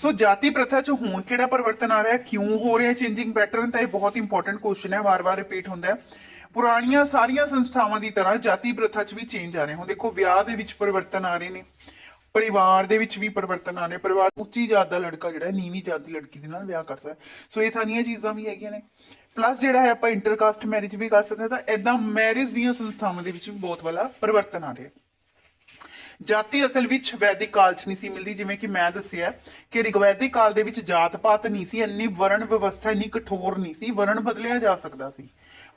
ਸੋ ਜਾਤੀ ਪ੍ਰਥਾ 'ਚ ਹੁਣ ਕਿਹੜਾ ਪਰਿਵਰਤਨ ਆ ਰਿਹਾ ਕਿਉਂ ਹੋ ਰਿਹਾ ਚੇਂਜਿੰਗ ਪੈਟਰਨ ਤਾਂ ਇਹ ਬਹੁਤ ਇੰਪੋਰਟੈਂਟ ਕੁਐਸਚਨ ਹੈ ਵਾਰ-ਵਾਰ ਰਿਪੀਟ ਹੁੰਦਾ ਹੈ ਪੁਰਾਣੀਆਂ ਸਾਰੀਆਂ ਸੰਸਥਾਵਾਂ ਦੀ ਤਰ੍ਹਾਂ ਜਾਤੀ ਪ੍ਰਥਾ 'ਚ ਵੀ ਚੇਂਜ ਆ ਰਹੇ ਹੁਣ ਦੇਖੋ ਵਿਆਹ ਦੇ ਵਿੱਚ ਪਰਿਵਰਤਨ ਆ ਰਹੇ ਨੇ ਪਰਿਵਾਰ ਦੇ ਵਿੱਚ ਵੀ ਪਰਿਵਰਤਨ ਆ ਰਹੇ ਪਰਿਵਾਰ ਉੱਚੀ ਜਾਤ ਦਾ ਲੜਕਾ ਜਿਹੜਾ ਹੈ, ਨੀਵੀਂ ਜਾਤ ਦੀ ਲੜਕੀ ਦੇ ਨਾਲ ਵਿਆਹ ਕਰ ਸਕਦਾ ਸੋ ਇਹ ਸਾਰੀਆਂ ਚੀਜ਼ਾਂ ਵੀ ਹੈਗੀਆਂ ਨੇ ਪਲੱਸ ਜਿਹੜਾ ਹੈ ਆਪਾਂ ਇੰਟਰਕਾਸਟ ਮੈਰਿਜ ਵੀ ਕਰ ਸਕਦੇ ਹਾਂ ਤਾਂ ਐਦਾਂ ਮੈਰਿਜ ਦੀਆਂ ਸੰਸਥਾਵਾਂ ਦੇ ਵਿੱਚ ਵੀ ਬਹੁਤ ਵਾਲਾ ਪਰਿਵਰਤਨ ਆ ਰਿਹਾ ਜਾਤੀ ਅਸਲ ਵਿੱਚ ਵੈਦਿਕ ਕਾਲ 'ਚ ਨਹੀਂ ਸੀ ਮਿਲਦੀ, ਜਿਵੇਂ ਕਿ ਮੈਂ ਦੱਸਿਆ ਕਿ ਰਿਗਵੈਦਿਕ ਕਾਲ ਦੇ ਵਿੱਚ ਜਾਤ ਪਾਤ ਨਹੀਂ ਸੀ, ਇੰਨੀ ਵਰਣ ਵਿਵਸਥਾ, ਇੰਨੀ ਕਠੋਰ ਨਹੀਂ ਸੀ, ਵਰਣ ਬਦਲਿਆ ਜਾ ਸਕਦਾ ਸੀ।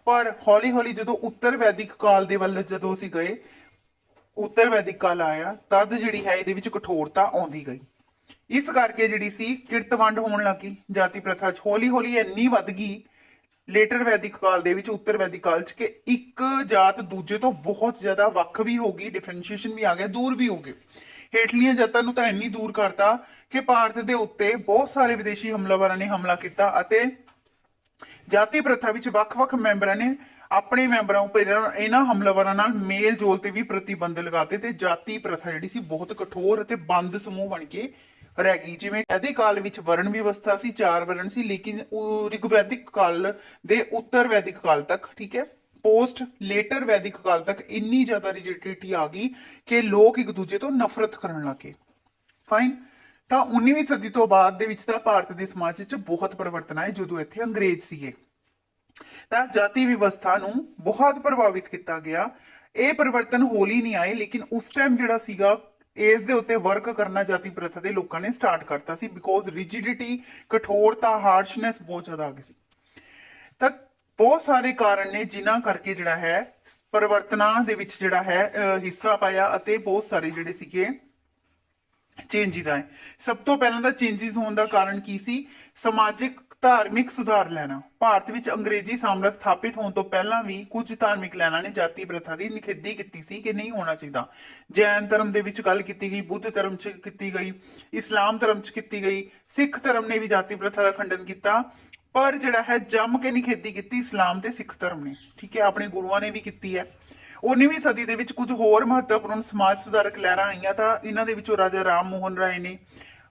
ਪਰ ਹੌਲੀ ਹੌਲੀ ਜਦੋਂ ਉੱਤਰ ਵੈਦਿਕ ਕਾਲ ਦੇ ਵੱਲ ਜਦੋਂ ਅਸੀਂ ਗਏ, ਉੱਤਰ ਵੈਦਿਕ ਕਾਲ ਆਇਆ, ਤਦ ਜਿਹੜੀ ਹੈ ਇਹਦੇ ਵਿੱਚ ਕਠੋਰਤਾ ਆਉਂਦੀ ਗਈ। ਇਸ ਕਰਕੇ ਜਿਹੜੀ ਸੀ ਕਿਰਤ ਵੰਡ ਹੋਣ ਲੱਗੀ, ਜਾਤੀ ਪ੍ਰਥਾ 'ਚ। ਹੌਲੀ ਹੌਲੀ ਇੰਨੀ ਵੱਧ ਗਈ ਲੇਟਰ ਵੈਦਿਕ ਕਾਲ ਦੇ ਵਿੱਚ, ਉੱਤਰ ਵੈਦਿਕ ਕਾਲ 'ਚ ਕਿ ਇੱਕ ਜਾਤ ਦੂਜੇ ਤੋਂ ਬਹੁਤ ਜ਼ਿਆਦਾ ਵੱਖ ਵੀ ਹੋ ਗਈ ਡਿਫਰੈਂਸ਼ੀਏਸ਼ਨ ਵੀ ਆ ਗਿਆ, ਦੂਰ ਵੀ ਹੋ ਗਏ ਹੇਠਲੀਆਂ ਜਾਤਾਂ ਨੂੰ ਤਾਂ ਇੰਨੀ ਦੂਰ ਕਰਤਾ ਕਿ ਭਾਰਤ ਦੇ ਉੱਤੇ ਬਹੁਤ ਸਾਰੇ ਵਿਦੇਸ਼ੀ ਹਮਲਾਵਰਾਂ ਨੇ ਹਮਲਾ ਕੀਤਾ ਅਤੇ ਜਾਤੀ ਪ੍ਰਥਾ ਵਿੱਚ ਵੱਖ-ਵੱਖ ਮੈਂਬਰਾਂ ਨੇ ਆਪਣੇ ਮੈਂਬਰਾਂ ਉੱਪਰ ਇਹਨਾਂ- ਹਮਲਾਵਰਾਂ ਨਾਲ ਮੇਲ ਜੋਲ ਤੇ ਵੀ ਪ੍ਰਤੀਬੰਧ ਲਗਾਤੇ ਤੇ ਜਾਤੀ ਪ੍ਰਥਾ ਜਿਹੜੀ ਸੀ ਬਹੁਤ ਕਠੋਰ ਅਤੇ ਬੰਦ ਸਮੂਹ ਬਣ ਕੇ ਰਹਿ ਗਈ। ਜਿਵੇਂ ਇਹਦੇ ਕਾਲ ਵਿੱਚ ਵਰਣ ਵਿਵਸਥਾ ਸੀ, ਚਾਰ ਵਰਣ ਸੀ, ਲੇਕਿਨ ਰਿਗਵੈਦਿਕ ਕਾਲ ਦੇ ਉੱਤਰ ਵੈਦਿਕ ਕਾਲ ਤੱਕ, ਠੀਕ ਹੈ? ਪੋਸਟ ਲੇਟਰ ਵੈਦਿਕ ਕਾਲ ਤੱਕ ਇੰਨੀ ਜ਼ਿਆਦਾ ਰਿਜਿਡਿਟੀ ਆ ਗਈ ਕਿ ਲੋਕ ਇੱਕ ਦੂਜੇ ਤੋਂ ਨਫ਼ਰਤ ਕਰਨ ਲੱਗੇ। ਫਾਈਨ ਤਾਂ 19ਵੀਂ ਸਦੀ ਤੋਂ ਬਾਅਦ ਦੇ ਵਿੱਚ ਤਾਂ ਭਾਰਤ ਦੇ ਸਮਾਜ ਵਿੱਚ ਬਹੁਤ ਪਰਿਵਰਤਨ ਆਏ, ਜਦੋਂ ਇੱਥੇ ਅੰਗਰੇਜ਼ ਸੀਗੇ। ਤਾਂ ਜਾਤੀ ਵਿਵਸਥਾ ਨੂੰ ਬਹੁਤ ਪ੍ਰਭਾਵਿਤ ਕੀਤਾ ਗਿਆ। ਇਹ ਪਰਿਵਰਤਨ ਹੌਲੀ ਨਹੀਂ ਆਏ, ਲੇਕਿਨ ਉਸ ਟਾਈਮ ਜਿਹੜਾ ਸੀਗਾ ਇਸ ਦੇ ਉੱਤੇ ਵਰਕ ਕਰਨਾ ਜਾਤੀ ਪ੍ਰਥਾ ਦੇ ਲੋਕਾਂ ਨੇ ਸਟਾਰਟ ਕਰਤਾ ਸੀ ਬਿਕੋਜ਼ ਰਿਜਿਡਿਟੀ ਕਠੋਰਤਾ ਹਾਰਸ਼ਨੈਸ ਬਹੁਤ ਜ਼ਿਆਦਾ ਆ ਗਈ ਸੀ। ਤਾਂ ਬਹੁਤ ਸਾਰੇ ਕਾਰਨ ਨੇ ਜਿਨ੍ਹਾਂ ਕਰਕੇ ਜਿਹੜਾ ਹੈ ਪਰਿਵਰਤਨਾਂ ਦੇ ਵਿੱਚ ਜਿਹੜਾ ਹੈ ਅਹ, ਹਿੱਸਾ ਪਾਇਆ ਅਤੇ ਬਹੁਤ ਸਾਰੇ ਜਿਹੜੇ ਸੀਗੇ ਚੇਂਜਿਸ ਆਏ ਸਭ ਤੋਂ ਪਹਿਲਾਂ ਤਾਂ ਚੇਂਜਿਸ ਹੋਣ ਦਾ ਕਾਰਨ ਕੀ ਸੀ? ਸਮਾਜਿਕ, ਧਾਰਮਿਕ ਸੁਧਾਰ ਲੈਣਾ। ਭਾਰਤ ਵਿੱਚ ਅੰਗਰੇਜ਼ੀ ਸਾਮਰਾਜ ਸਥਾਪਿਤ ਹੋਣ ਤੋਂ ਪਹਿਲਾਂ ਵੀ ਕੁਝ ਧਾਰਮਿਕ ਲੈਣਾ ਨੇ ਜਾਤੀ ਪ੍ਰਥਾ ਦੀ ਨਿਖੇਧੀ ਕੀਤੀ ਸੀ ਕਿ ਨਹੀਂ ਹੋਣਾ ਚਾਹੀਦਾ। ਜੈਨ ਧਰਮ ਦੇ ਵਿੱਚ ਗੱਲ ਕੀਤੀ ਗਈ, ਬੁੱਧ ਧਰਮ 'ਚ ਕੀਤੀ ਗਈ, ਇਸਲਾਮ ਧਰਮ 'ਚ ਕੀਤੀ ਗਈ, ਸਿੱਖ ਧਰਮ ਨੇ ਵੀ ਜਾਤੀ ਪ੍ਰਥਾ ਦਾ ਖੰਡਨ ਕੀਤਾ। ਪਰ ਜਿਹੜਾ ਹੈ ਜੰਮ ਕੇ ਨਿਖੇਧੀ ਕੀਤੀ ਇਸਲਾਮ ਤੇ ਸਿੱਖ ਧਰਮ ਨੇ। ਠੀਕ ਹੈ, ਆਪਣੇ ਗੁਰੂਆਂ ਨੇ ਵੀ ਕੀਤੀ ਹੈ। 19ਵੀਂ ਸਦੀ ਦੇ ਵਿੱਚ ਕੁਝ ਹੋਰ ਮਹੱਤਵਪੂਰਨ ਸਮਾਜ ਸੁਧਾਰਕ ਲਹਿਰਾਂ ਆਈਆਂ ਤਾਂ ਇਹਨਾਂ ਦੇ ਵਿੱਚੋਂ ਰਾਜਾ ਰਾਮ ਮੋਹਨ ਰਾਏ ਨੇ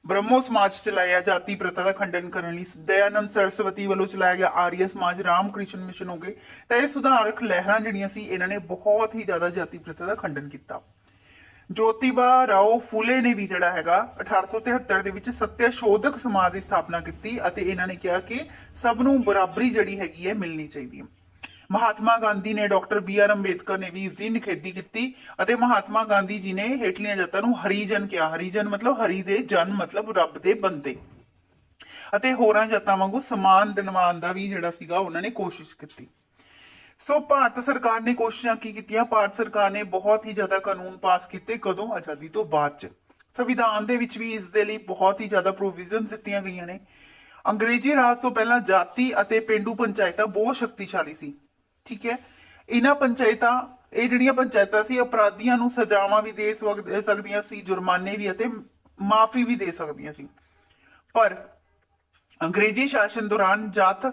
ਬ੍ਰਹਮੋ ਸਮਾਜ ਚਲਾਇਆ, ਜਾਤੀ ਪ੍ਰਥਾ ਦਾ ਖੰਡਨ ਕਰਨ ਲਈ, ਦਇਆਨੰਦ ਸਰਸਵਤੀ ਵੱਲੋਂ ਚਲਾਇਆ ਗਿਆ ਆਰੀਆ ਸਮਾਜ ਰਾਮ ਮਿਸ਼ਨ ਹੋ ਗਏ। ਤਾਂ ਇਹ ਸੁਧਾਰਕ ਲਹਿਰਾਂ ਜਿਹੜੀਆਂ ਸੀ, ਇਹਨਾਂ ਨੇ ਬਹੁਤ ਹੀ ਜ਼ਿਆਦਾ ਜਾਤੀ ਪ੍ਰਥਾ ਦਾ ਖੰਡਨ ਕੀਤਾ। ਜੋਤੀਬਾ ਰਾਓ ਫੂਲੇ ਨੇ ਵੀ ਜਿਹੜਾ ਹੈਗਾ 1873 ਦੇ ਵਿੱਚ ਸੱਤਿਆ ਸ਼ੋਧਕ ਸਮਾਜ ਦੀ ਸਥਾਪਨਾ ਕੀਤੀ ਅਤੇ ਇਹਨਾਂ ਨੇ ਕਿਹਾ ਕਿ ਸਭ ਨੂੰ ਬਰਾਬਰੀ ਜਿਹੜੀ ਹੈਗੀ ਹੈ, ਮਿਲਣੀ ਚਾਹੀਦੀ ਹੈ। ਮਹਾਤਮਾ ਗਾਂਧੀ ਨੇ ਡਾਕਟਰ ਬੀ ਆਰ ਅੰਬੇਦਕਰ ਨੇ ਵੀ ਇਸ ਦੀ ਨਿਖੇਧੀ ਕੀਤੀ ਅਤੇ ਮਹਾਤਮਾ ਗਾਂਧੀ ਜੀ ਨੇ ਹੇਠਲੀਆਂ ਜਾਤਾਂ ਨੂੰ ਹਰੀਜਨ ਕਿਹਾ। ਹਰੀਜਨ ਮਤਲਬ ਹਰੀ ਦੇ ਜਨ, ਮਤਲਬ ਰੱਬ ਦੇ ਬੰਦੇ। ਅਤੇ ਹੋਰਾਂ ਜਾਤਾਂ ਵਾਂਗੂ ਸਮਾਨ ਦਿਨਵਾਨ ਦਾ ਵੀ ਜਿਹੜਾ ਸੀਗਾ ਉਹਨਾਂ ਨੇ ਕੋਸ਼ਿਸ਼ ਕੀਤੀ। ਸੋ ਭਾਰਤ ਸਰਕਾਰ ਨੇ ਕੋਸ਼ਿਸ਼ਾਂ ਕੀ ਕੀਤੀਆਂ? ਭਾਰਤ ਸਰਕਾਰ ਨੇ ਬਹੁਤ ਹੀ ਜ਼ਿਆਦਾ ਕਾਨੂੰਨ ਪਾਸ ਕੀਤੇ ਕਦੋਂ? ਆਜ਼ਾਦੀ ਤੋਂ ਬਾਅਦ ਚ। ਸੰਵਿਧਾਨ ਦੇ ਵਿੱਚ ਵੀ ਇਸ ਦੇ ਲਈ ਬਹੁਤ ਹੀ ਜ਼ਿਆਦਾ ਪ੍ਰੋਵੀਜ਼ਨਸ ਦਿੱਤੀਆਂ ਗਈਆਂ ਨੇ। ਅੰਗਰੇਜ਼ੀ ਰਾਜ ਤੋਂ ਪਹਿਲਾਂ ਜਾਤੀ ਅਤੇ ਪਿੰਡੂ ਪੰਚਾਇਤਾਂ ਬਹੁਤ ਸ਼ਕਤੀਸ਼ਾਲੀ ਸੀ। ਠੀਕ ਹੈ? ਇਹਨਾਂ ਪੰਚਾਇਤਾਂ, ਇਹ ਜਿਹੜੀਆਂ ਪੰਚਾਇਤਾਂ ਸੀ, ਅਪਰਾਧੀਆਂ ਨੂੰ ਸਜ਼ਾਵਾਂ ਵੀ ਦੇ ਸਕਦੀਆਂ ਸੀ, ਜੁਰਮਾਨੇ ਵੀ ਅਤੇ ਮਾਫੀ ਵੀ ਦੇ ਸਕਦੀਆਂ ਸੀ। ਪਰ ਅੰਗਰੇਜ਼ੀ ਸ਼ਾਸਨ ਦੌਰਾਨ ਜਾਤ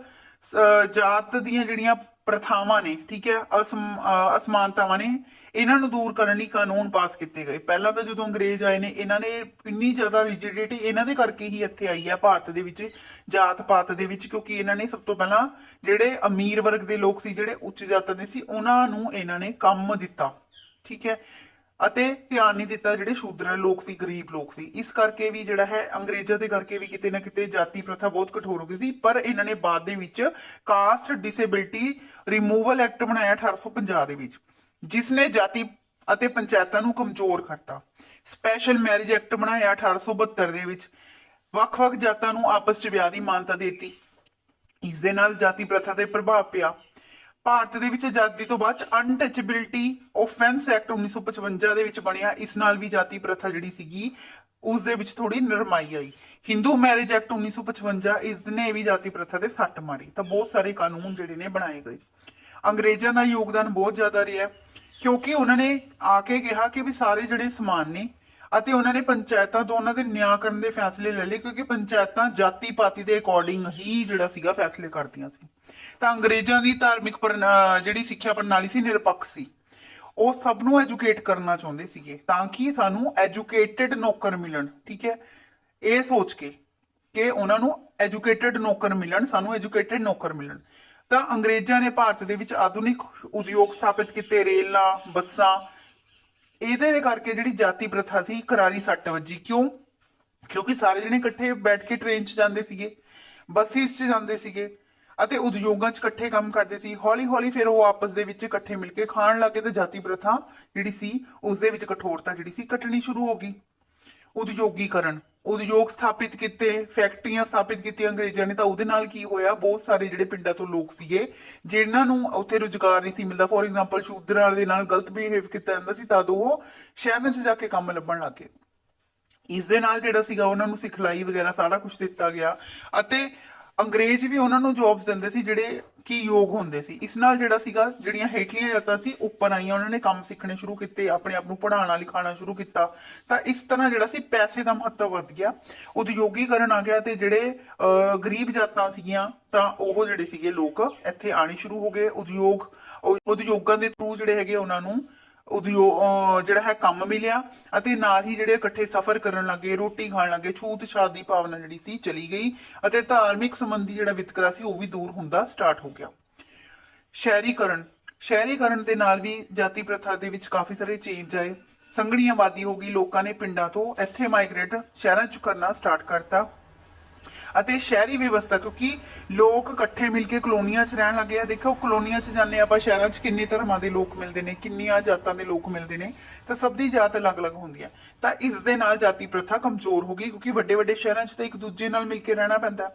ਜਾਤ ਦੀਆਂ ਜਿਹੜੀਆਂ ਪ੍ਰਥਾਵਾਂ ਨੇ, ਠੀਕ ਹੈ, ਅਸਮ- ਅਹ ਅਸਮਾਨਤਾਵਾਂ ਨੇ ਇਹਨਾਂ ਨੂੰ ਦੂਰ ਕਰਨ ਲਈ ਕਾਨੂੰਨ ਪਾਸ ਕੀਤੇ ਗਏ। ਪਹਿਲਾਂ ਤਾਂ ਜਦੋਂ ਅੰਗਰੇਜ਼ ਆਏ ਨੇ, ਇਹਨਾਂ ਨੇ ਇੰਨੀ ਜ਼ਿਆਦਾ ਰਿਜਿਡਿਟੀ ਇਹਨਾਂ ਦੇ ਕਰਕੇ ਹੀ ਇੱਥੇ ਆਈ ਹੈ, ਭਾਰਤ ਦੇ ਵਿੱਚ ਜਾਤ ਪਾਤ ਦੇ ਵਿੱਚ, ਕਿਉਂਕਿ ਇਹਨਾਂ ਨੇ ਸਭ ਤੋਂ ਪਹਿਲਾਂ ਜਿਹੜੇ ਅਮੀਰ ਵਰਗ ਦੇ ਲੋਕ ਸੀ, ਜਿਹੜੇ ਉੱਚ ਜਾਤਾਂ ਦੇ ਸੀ, ਉਹਨਾਂ ਨੂੰ ਇਹਨਾਂ ਨੇ ਕੰਮ ਦਿੱਤਾ। ਠੀਕ ਹੈ? ਅਤੇ ਧਿਆਨ ਨਹੀਂ ਦਿੱਤਾ ਜਿਹੜੇ ਸ਼ੂਦਰ ਲੋਕ ਸੀ, ਗਰੀਬ ਲੋਕ ਸੀ। ਇਸ ਕਰਕੇ ਵੀ ਜਿਹੜਾ ਹੈ, ਅੰਗਰੇਜ਼ਾਂ ਦੇ ਕਰਕੇ ਵੀ ਕਿਤੇ ਨਾ ਕਿਤੇ ਜਾਤੀ ਪ੍ਰਥਾ ਬਹੁਤ ਕਠੋਰ ਹੋ ਗਈ ਸੀ, ਪਰ ਇਹਨਾਂ ਨੇ ਬਾਅਦ ਦੇ ਵਿੱਚ ਕਾਸਟ ਡਿਸੇਬਿਲਟੀ ਰਿਮੂਵਲ ਐਕਟ ਬਣਾਇਆ 1850 ਦੇ ਵਿੱਚ। ਜਿਸ ਨੇ ਜਾਤੀ ਅਤੇ ਪੰਚਾਇਤਾਂ ਨੂੰ ਕਮਜ਼ੋਰ ਕਰਤਾ। ਸਪੈਸ਼ਲ ਮੈਰਿਜ ਐਕਟ ਬਣਾਇਆ 1872 ਦੇ ਵਿੱਚ। ਵੱਖ-ਵੱਖ ਜਾਤਾਂ ਨੂੰ ਆਪਸ 'ਚ ਵਿਆਹ ਦੀ ਮਾਨਤਾ ਦਿੱਤੀ। ਇਸ ਦੇ ਨਾਲ ਜਾਤੀ ਪ੍ਰਥਾ ਤੇ ਪ੍ਰਭਾਵ ਪਿਆ। ਭਾਰਤ ਦੇ ਵਿੱਚ ਆਜ਼ਾਦੀ ਤੋਂ ਬਾਅਦ ਅਨਟਚੇਬਿਲਟੀ ਆਫੈਂਸ ਐਕਟ 1955 ਦੇ ਵਿੱਚ ਬਣਿਆ। ਇਸ ਨਾਲ ਵੀ ਜਾਤੀ ਪ੍ਰਥਾ ਜਿਹੜੀ ਸੀਗੀ ਉਸ ਦੇ ਵਿੱਚ ਥੋੜੀ ਨਰਮਾਈ ਆਈ। ਹਿੰਦੂ ਮੈਰਿਜ ਐਕਟ 1955 ਇਸ ਨੇ ਵੀ ਜਾਤੀ ਪ੍ਰਥਾ ਤੇ ਸੱਟ ਮਾਰੀ। ਤਾਂ ਬਹੁਤ ਸਾਰੇ ਕਾਨੂੰਨ ਜਿਹੜੇ ਨੇ ਬਣਾਏ ਗਏ। ਅੰਗਰੇਜ਼ਾਂ ਦਾ ਯੋਗਦਾਨ ਬਹੁਤ ਜ਼ਿਆਦਾ ਰਿਹਾ। ਕਿਉਂਕਿ ਉਹਨਾਂ ਨੇ ਆ ਕੇ ਕਿਹਾ ਕਿ ਵੀ ਸਾਰੇ ਜਿਹੜੇ ਸਮਾਨ ਨੇ ਅਤੇ ਉਹਨਾਂ ਨੇ ਪੰਚਾਇਤਾਂ ਤੋਂ ਉਹਨਾਂ ਦੇ ਨਿਆਂ ਕਰਨ ਦੇ ਫੈਸਲੇ ਲੈ ਲਏ, ਕਿਉਂਕਿ ਪੰਚਾਇਤਾਂ ਜਾਤੀ ਪਾਤੀ ਦੇ ਅਕੋਰਡਿੰਗ ਹੀ ਜਿਹੜਾ ਸੀਗਾ ਫੈਸਲੇ ਕਰਦੀਆਂ ਸੀ। ਤਾਂ ਅੰਗਰੇਜ਼ਾਂ ਦੀ ਧਾਰਮਿਕ ਜਿਹੜੀ ਸਿੱਖਿਆ ਪ੍ਰਣਾਲੀ ਸੀ, ਨਿਰਪੱਖ ਸੀ। ਉਹ ਸਭ ਨੂੰ ਐਜੂਕੇਟ ਕਰਨਾ ਚਾਹੁੰਦੇ ਸੀਗੇ, ਤਾਂ ਕਿ ਸਾਨੂੰ ਐਜੂਕੇਟਿਡ ਨੌਕਰ ਮਿਲਣ, ਠੀਕ ਹੈ? ਇਹ ਸੋਚ ਕੇ ਕਿ ਉਹਨਾਂ ਨੂੰ ਐਜੂਕੇਟਿਡ ਨੌਕਰ ਮਿਲਣ, ਸਾਨੂੰ ਐਜੂਕੇਟਿਡ ਨੌਕਰ ਮਿਲਣ। ਤਾਂ ਅੰਗਰੇਜ਼ਾਂ ਨੇ ਭਾਰਤ ਦੇ ਵਿੱਚ ਆਧੁਨਿਕ ਉਦਯੋਗ ਸਥਾਪਿਤ ਕੀਤੇ, ਰੇਲਾਂ, ਬੱਸਾਂ। ਇਹਦੇ ਕਰਕੇ ਜਿਹੜੀ ਜਾਤੀ ਪ੍ਰਥਾ ਸੀ, ਕਰਾਰੀ ਸੱਟ ਵੱਜੀ। ਕਿਉਂ? ਕਿਉਂਕਿ ਸਾਰੇ ਜਣੇ ਇਕੱਠੇ ਬੈਠ ਕੇ ਟ੍ਰੇਨ 'ਚ ਜਾਂਦੇ ਸੀਗੇ ਬੱਸਿਸ 'ਚ ਜਾਂਦੇ ਸੀਗੇ ਅਤੇ ਉਦਯੋਗਾਂ 'ਚ ਇਕੱਠੇ ਕੰਮ ਕਰਦੇ ਸੀ। ਹੌਲੀ ਹੌਲੀ ਫਿਰ ਉਹ ਆਪਸ ਦੇ ਵਿੱਚ ਇਕੱਠੇ ਮਿਲ ਕੇ ਖਾਣ ਲੱਗੇ ਤੇ ਜਾਤੀ ਪ੍ਰਥਾ ਜਿਹੜੀ ਸੀ, ਉਸ ਦੇ ਵਿੱਚ ਕਠੋਰਤਾ ਜਿਹੜੀ ਸੀ, ਕੱਟਣੀ ਸ਼ੁਰੂ ਹੋ ਗਈ। ਉਦਯੋਗੀਕਰਨ। ਉਦਯੋਗ ਸਥਾਪਿਤ ਕੀਤੇ, ਫੈਕਟਰੀਆਂ ਸਥਾਪਿਤ ਕੀਤੀਆਂ ਅੰਗਰੇਜ਼ਾਂ ਨੇ ਤਾਂ ਉਹਦੇ ਨਾਲ ਕੀ ਹੋਇਆ? ਬਹੁਤ ਸਾਰੇ ਜਿਹੜੇ ਪਿੰਡਾਂ ਤੋਂ ਲੋਕ ਸੀਗੇ, ਜਿਨ੍ਹਾਂ ਨੂੰ ਉੱਥੇ ਰੁਜ਼ਗਾਰ ਨਹੀਂ ਸੀ ਮਿਲਦਾ। ਫੋਰ ਐਗਜ਼ਾਮਪਲ ਸ਼ੂਦਰਾਂ ਦੇ ਨਾਲ ਗਲਤ ਬਿਹੇਵ ਕੀਤਾ ਜਾਂਦਾ ਸੀ, ਤਦ ਉਹ ਸ਼ਹਿਰਾਂ 'ਚ ਜਾ ਕੇ ਕੰਮ ਲੱਭਣ ਲੱਗੇ ਇਸ ਦੇ ਨਾਲ ਜਿਹੜਾ ਸੀਗਾ, ਉਹਨਾਂ ਨੂੰ ਸਿਖਲਾਈ ਵਗੈਰਾ ਸਾਰਾ ਕੁਝ ਦਿੱਤਾ ਗਿਆ। ਅਤੇ ਅੰਗਰੇਜ਼ ਵੀ ਉਹਨਾਂ ਨੂੰ ਜੌਬਸ ਦਿੰਦੇ ਸੀ ਜਿਹੜੇ ਕੀ ਯੋਗ ਹੁੰਦੇ ਸੀ। ਇਸ ਨਾਲ ਜਿਹੜਾ ਸੀਗਾ, ਜਿਹੜੀਆਂ ਹੇਠਲੀਆਂ ਜਾਤਾਂ ਸੀ, ਉੱਪਰ ਆਈਆਂ। ਉਹਨਾਂ ਨੇ ਕੰਮ ਸਿੱਖਣੇ ਸ਼ੁਰੂ ਕੀਤੇ, ਆਪਣੇ ਆਪ ਨੂੰ ਪੜ੍ਹਾਉਣਾ, ਲਿਖਾਉਣਾ ਸ਼ੁਰੂ ਕੀਤਾ। ਤਾਂ ਇਸ ਤਰ੍ਹਾਂ ਜਿਹੜਾ ਸੀ, ਪੈਸੇ ਦਾ ਮਹੱਤਵ ਵੱਧ ਗਿਆ। ਉਦਯੋਗੀਕਰਨ ਆ ਗਿਆ ਤੇ ਜਿਹੜੇ ਗਰੀਬ ਜਾਤਾਂ ਸੀਗੀਆਂ, ਤਾਂ ਉਹ ਜਿਹੜੇ ਸੀਗੇ, ਲੋਕ ਇੱਥੇ ਆਣੇ ਸ਼ੁਰੂ ਹੋ ਗਏ। ਉਦਯੋਗ, ਉਦਯੋਗਾਂ ਦੇ ਥਰੂ ਜਿਹੜੇ ਹੈਗੇ, ਉਹਨਾਂ ਨੂੰ ਉਦਯੋਗ ਜਿਹੜਾ ਹੈ ਕੰਮ ਮਿਲਿਆ ਅਤੇ ਨਾਲ ਹੀ ਜਿਹੜੇ ਇਕੱਠੇ ਸਫ਼ਰ ਕਰਨ ਲੱਗੇ, ਰੋਟੀ ਖਾਣ ਲੱਗੇ, ਛੂਤ ਛਾਤ ਦੀ ਭਾਵਨਾ ਜਿਹੜੀ ਸੀ ਚਲੀ ਗਈ ਅਤੇ ਧਾਰਮਿਕ ਸੰਬੰਧੀ ਜਿਹੜਾ ਵਿਤਕਰਾ ਸੀ ਉਹ ਵੀ ਦੂਰ ਹੁੰਦਾ ਸਟਾਰਟ ਹੋ ਗਿਆ। ਸ਼ਹਿਰੀਕਰਨ ਸ਼ਹਿਰੀਕਰਨ ਦੇ ਨਾਲ ਵੀ ਜਾਤੀ ਪ੍ਰਥਾ ਦੇ ਵਿੱਚ ਕਾਫੀ ਸਾਰੇ ਚੇਂਜ ਆਏ। ਸੰਘਣੀ ਆਬਾਦੀ ਹੋ ਗਈ, ਲੋਕਾਂ ਨੇ ਪਿੰਡਾਂ ਤੋਂ ਇੱਥੇ ਮਾਈਗ੍ਰੇਟ ਸ਼ਹਿਰਾਂ 'ਚ ਕਰਨਾ ਸਟਾਰਟ ਕਰਤਾ। ਅਤੇ ਸ਼ਹਿਰੀ ਵਿਵਸਥਾ, ਕਿਉਂਕਿ ਲੋਕ ਇਕੱਠੇ ਮਿਲ ਕੇ ਕਲੋਨੀਆਂ 'ਚ ਰਹਿਣ ਲੱਗੇ ਆ। ਦੇਖੋ, ਕਲੋਨੀਆਂ 'ਚ ਜਾਂਦੇ ਆਪਾਂ, ਸ਼ਹਿਰਾਂ 'ਚ ਕਿੰਨੇ ਧਰਮਾਂ ਦੇ ਲੋਕ ਮਿਲਦੇ ਨੇ, ਕਿੰਨੀਆਂ ਜਾਤਾਂ ਦੇ ਲੋਕ ਮਿਲਦੇ ਨੇ, ਤਾਂ ਸਭ ਦੀ ਜਾਤ ਅਲੱਗ-ਅਲੱਗ ਹੁੰਦੀ ਹੈ ਤਾਂ ਇਸ ਦੇ ਨਾਲ ਜਾਤੀ ਪ੍ਰਥਾ ਕਮਜ਼ੋਰ ਹੋ ਗਈ, ਕਿਉਂਕਿ ਵੱਡੇ-ਵੱਡੇ ਸ਼ਹਿਰਾਂ 'ਚ ਤਾਂ ਇੱਕ ਦੂਜੇ ਨਾਲ ਮਿਲ ਕੇ ਰਹਿਣਾ ਪੈਂਦਾ।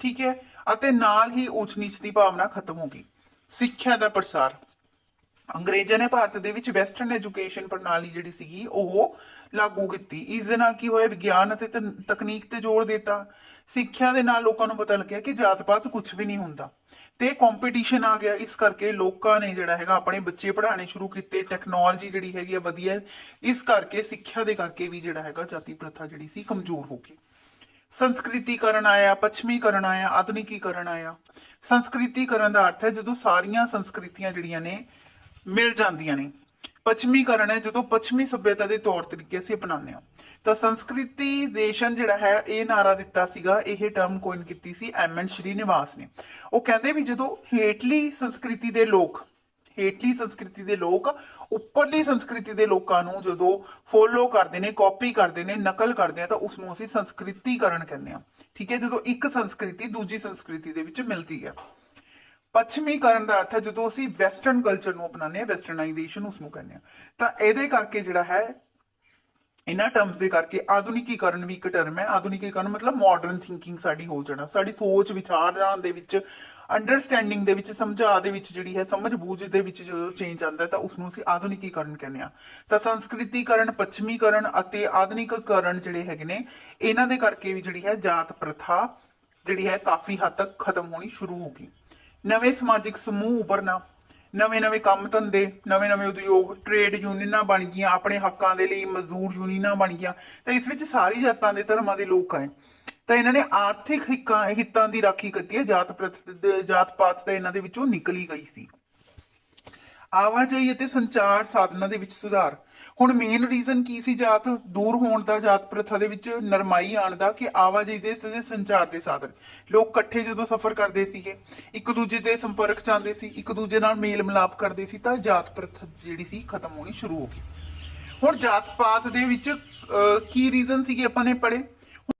ਠੀਕ ਹੈ? ਅਤੇ ਨਾਲ ਹੀ ਉੱਚ ਨੀਚ ਦੀ ਭਾਵਨਾ ਖਤਮ ਹੋ ਗਈ। ਸਿੱਖਿਆ ਦਾ ਪ੍ਰਸਾਰ। ਅੰਗਰੇਜ਼ਾਂ ਨੇ ਭਾਰਤ ਦੇ ਵਿੱਚ ਵੈਸਟਰਨ ਐਜੂਕੇਸ਼ਨ ਪ੍ਰਣਾਲੀ ਜਿਹੜੀ ਸੀਗੀ, ਉਹ ਲਾਗੂ ਕੀਤੀ। ਇਸ ਦੇ ਨਾਲ ਕੀ ਹੋਇਆ? ਵਿਗਿਆਨ ਅਤੇ ਤਕਨੀਕ ਤੇ ਜ਼ੋਰ ਦਿੱਤਾ। ਸਿੱਖਿਆ ਦੇ ਨਾਲ ਲੋਕਾਂ ਨੂੰ ਪਤਾ ਲੱਗਿਆ ਕਿ ਜਾਤ-ਪਾਤ ਕੁਝ ਵੀ ਨਹੀਂ ਹੁੰਦਾ। ਤੇ ਕੰਪੀਟੀਸ਼ਨ ਆ ਗਿਆ, ਇਸ ਕਰਕੇ ਲੋਕਾਂ ਨੇ ਜਿਹੜਾ ਹੈਗਾ ਆਪਣੇ ਬੱਚੇ ਪੜ੍ਹਾਉਣੇ ਸ਼ੁਰੂ ਕੀਤੇ ਟੈਕਨੋਲੋਜੀ ਜਿਹੜੀ ਹੈਗੀ ਆ ਵਧੀਆ, ਇਸ ਕਰਕੇ ਸਿੱਖਿਆ ਦੇ ਕਰਕੇ ਵੀ ਜਿਹੜਾ ਹੈਗਾ ਜਾਤੀ ਪ੍ਰਥਾ ਜਿਹੜੀ ਸੀ ਕਮਜ਼ੋਰ ਹੋ ਗਈ। ਸੰਸਕ੍ਰਿਤੀਕਰਨ ਆਇਆ, ਪੱਛਮੀਕਰਨ ਆਇਆ, ਆਧੁਨਿਕੀਕਰਨ ਆਇਆ। ਸੰਸਕ੍ਰਿਤੀਕਰਨ ਦਾ ਅਰਥ ਹੈ ਜਦੋਂ ਸਾਰੀਆਂ ਸੰਸਕ੍ਰਿਤੀਆਂ ਜਿਹੜੀਆਂ ਨੇ ਮਿਲ ਜਾਂਦੀਆਂ ਨੇ। ਪੱਛਮੀਕਰਨ ਹੈ ਜਦੋਂ ਪੱਛਮੀ ਸਭਿਅਤਾ ਦੇ ਤੌਰ ਤਰੀਕੇ ਅਸੀਂ ਅਪਣਾਉਂਦੇ ਹਾਂ। ਤਾਂ ਸੰਸਕ੍ਰਿਤੀਜ਼ੇਸ਼ਨ ਜਿਹੜਾ ਹੈ, ਇਹ ਨਾਰਾ ਦਿੱਤਾ ਸੀਗਾ, ਇਹ ਟਰਮ ਕੋਇਨ ਕੀਤੀ ਸੀ ਐਮ ਐਨ ਸ਼੍ਰੀਨਿਵਾਸ ਨੇ। ਉਹ ਕਹਿੰਦੇ ਵੀ ਜਦੋਂ ਹੇਠਲੀ ਸੰਸਕ੍ਰਿਤੀ ਦੇ ਲੋਕ, ਹੇਠਲੀ ਸੰਸਕ੍ਰਿਤੀ ਦੇ ਲੋਕ, ਉੱਪਰਲੀ ਸੰਸਕ੍ਰਿਤੀ ਦੇ ਲੋਕਾਂ ਨੂੰ ਜਦੋਂ ਫੋਲੋ ਕਰਦੇ ਨੇ ਕਾਪੀ ਕਰਦੇ ਨੇ, ਨਕਲ ਕਰਦੇ ਆ, ਤਾਂ ਉਸ ਨੂੰ ਅਸੀਂ ਸੰਸਕ੍ਰਿਤੀਕਰਨ ਕਹਿੰਦੇ ਆ। ਠੀਕ ਹੈ, ਜਦੋਂ ਇੱਕ ਸੰਸਕ੍ਰਿਤੀ ਦੂਜੀ ਸੰਸਕ੍ਰਿਤੀ ਦੇ ਵਿੱਚ ਮਿਲਦੀ ਹੈ। ਪੱਛਮੀਕਰਨ ਦਾ ਅਰਥ ਹੈ ਜਦੋਂ ਅਸੀਂ ਵੈਸਟਰਨ ਕਲਚਰ ਨੂੰ ਅਪਣਾਉਂਦੇ ਆ ਵੈਸਟਰਨਾਈਜੇਸ਼ਨ ਉਸ ਨੂੰ ਕਹਿੰਦੇ ਆ। ਤਾਂ ਇਹਦੇ ਕਰਕੇ ਜਿਹੜਾ ਹੈ ਇਹਨਾਂ ਟਰਮਸ ਦੇ ਕਰਕੇ ਆਧੁਨਿਕੀਕਰਨ ਵੀ ਇੱਕ ਟਰਮ ਹੈ। ਆਧੁਨਿਕੀਕਰਨ ਮਤਲਬ ਮਾਡਰਨ ਥਿੰਕਿੰਗ ਸਾਡੀ ਹੋ ਜਾਣਾ। ਸਾਡੀ ਸੋਚ ਵਿਚਾਰਾਂ ਦੇ ਵਿੱਚ ਅੰਡਰਸਟੈਂਡਿੰਗ ਦੇ ਵਿੱਚ, ਸਮਝਾ ਦੇ ਵਿੱਚ ਜਿਹੜੀ ਹੈ, ਸਮਝ ਬੂਝ ਦੇ ਵਿੱਚ ਜਦੋਂ ਚੇਂਜ ਆਉਂਦਾ ਤਾਂ ਉਸ ਨੂੰ ਅਸੀਂ ਆਧੁਨਿਕੀਕਰਨ ਕਹਿੰਦੇ ਆ ਤਾਂ ਸੰਸਕ੍ਰਿਤੀਕਰਨ, ਪੱਛਮੀਕਰਨ ਅਤੇ ਆਧੁਨਿਕੀਕਰਨ ਜਿਹੜੇ ਹੈਗੇ ਨੇ, ਇਹਨਾਂ ਦੇ ਕਰਕੇ ਵੀ ਜਿਹੜੀ ਹੈ ਜਾਤ ਪ੍ਰਥਾ ਜਿਹੜੀ ਹੈ ਕਾਫੀ ਹੱਦ ਤੱਕ ਖਤਮ ਹੋਣੀ ਸ਼ੁਰੂ ਹੋ ਗਈ। ਨਵੇਂ ਸਮਾਜਿਕ ਸਮੂਹ ਉਭਰਨਾ ਨਵੇਂ ਨਵੇਂ ਕੰਮ ਧੰਦੇ, ਨਵੇਂ ਨਵੇਂ ਉਦਯੋਗ ਟ੍ਰੇਡ ਯੂਨੀਅਨਾਂ ਬਣ ਗਈਆਂ, ਆਪਣੇ ਹੱਕਾਂ ਦੇ ਲਈ ਮਜ਼ਦੂਰ ਯੂਨੀਅਨਾਂ ਬਣ ਗਈਆਂ। ਤਾਂ ਇਸ ਵਿੱਚ ਸਾਰੀ ਜਾਤਾਂ ਦੇ ਧਰਮਾਂ ਦੇ ਲੋਕ ਆਏ। ਤਾਂ ਇਹਨਾਂ ਨੇ ਆਰਥਿਕ ਹਿੱਕਾਂ, ਹਿੱਤਾਂ ਦੀ ਰਾਖੀ ਕੀਤੀ ਹੈ। ਜਾਤ ਪ੍ਰਥ, ਜਾਤ ਪਾਤ ਤਾਂ ਇਹਨਾਂ ਦੇ ਵਿੱਚੋਂ ਨਿਕਲੀ ਗਈ ਸੀ। ਆਵਾਜਾਈ ਅਤੇ ਸੰਚਾਰ ਸਾਧਨਾਂ ਦੇ ਵਿੱਚ ਸੁਧਾਰ। ਹੁਣ ਮੇਨ ਰੀਜ਼ਨ ਕੀ ਸੀ ਜਾਤ? ਦੂਰ ਹੋਣ ਦਾ ਜਾਤ ਪ੍ਰਥਾ ਦੇ ਵਿੱਚ ਨਰਮਾਈ ਆਉਣ ਦਾ ਕਿ ਆਵਾਜਾਈ ਦੇ ਸ- ਸੰਚਾਰ ਦੇ ਸਾਧਨ। ਲੋਕ ਇਕੱਠੇ ਜਦੋਂ ਸਫ਼ਰ ਕਰਦੇ ਸੀਗੇ, ਇੱਕ ਦੂਜੇ ਦੇ ਸੰਪਰਕ ਚ ਆਉਂਦੇ ਸੀ, ਇੱਕ ਦੂਜੇ ਨਾਲ ਮੇਲ ਮਿਲਾਪ ਕਰਦੇ ਸੀ, ਤਾਂ ਜਾਤ ਪ੍ਰਥਾ ਜਿਹੜੀ ਸੀ ਖਤਮ ਹੋਣੀ ਸ਼ੁਰੂ ਹੋ ਗਈ। ਹੁਣ ਜਾਤ ਪਾਤ ਦੇ ਵਿੱਚ ਕੀ ਰੀਜ਼ਨ ਸੀਗੇ ਆਪਾਂ ਨੇ ਪੜ੍ਹੇ?